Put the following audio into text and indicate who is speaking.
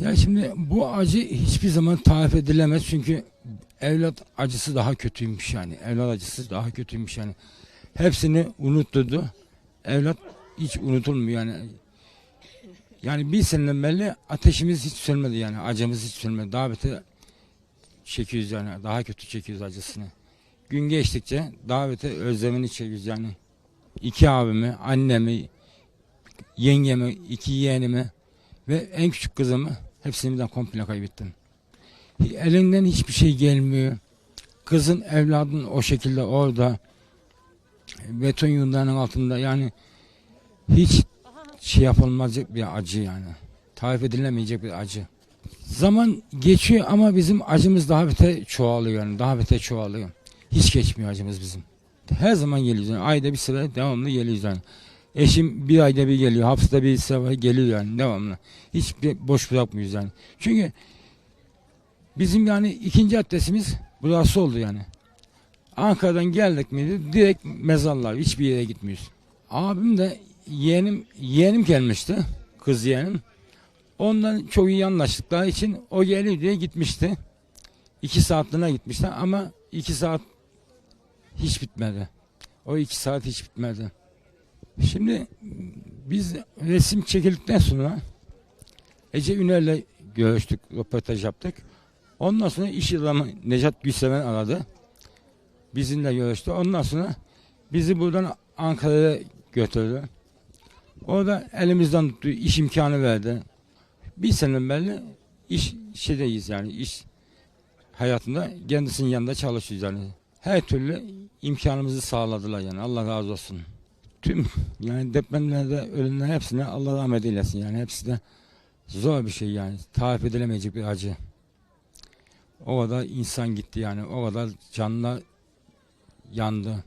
Speaker 1: Ya şimdi bu acı hiçbir zaman tarif edilemez çünkü evlat acısı daha kötüymüş yani. Evlat acısı daha kötüymüş yani. Hepsini unutturdu. Evlat hiç unutulmuyor yani. Yani bir seneden beri ateşimiz hiç sönmedi yani. Acımız hiç sönmedi. Daha beter çekiyoruz yani. Daha kötü çekiyoruz acısını. Gün geçtikçe daha beter özlemini çekiyoruz yani. İki abimi, annemi, yengemi, iki yeğenimi ve en küçük kızımı hepsini birden komple kaybettim. Elinden hiçbir şey gelmiyor. Kızın evladın o şekilde orada beton yığınlarının altında yani hiç şey yapılmayacak bir acı yani. Tarif edilemeyecek bir acı. Zaman geçiyor ama bizim acımız daha beter çoğalıyor yani. Daha beter çoğalıyor. Hiç geçmiyor acımız bizim. Her zaman geliyoruz yani. Ayda bir sefer devamlı geliyoruz yani. Eşim bir ayda bir geliyor. Haftada bir sefer geliyor yani devamlı. Hiç boş bırakmıyoruz yani. Çünkü bizim yani ikinci adresimiz burası oldu yani. Ankara'dan geldik miydi direkt mezarlar. Hiçbir yere gitmiyoruz. Abim de yeğenim, yeğenim gelmişti. Kız yeğenim. Ondan çok iyi anlaştıkları için o geliyor diye gitmişti. İki saatliğine gitmişti ama iki saat hiç bitmedi. O iki saat hiç bitmedi. Şimdi biz resim çekildikten sonra Ece Üner'le görüştük, röportaj yaptık. Ondan sonra iş adamı Necat Gülseven aradı. Bizimle görüştü. Ondan sonra bizi buradan Ankara'ya götürdü. Orada elimizden tuttu, iş imkanı verdi. Bir sene beri iş şeydeyiz yani iş hayatında kendisinin yanında çalışıyoruz yani. Her türlü imkanımızı sağladılar yani Allah razı olsun. Tüm yani depremlerde ölenlerin hepsine Allah rahmet eylesin yani hepsi de zor bir şey yani tarif edilemeyecek bir acı. O kadar insan gitti yani o kadar canlar yandı.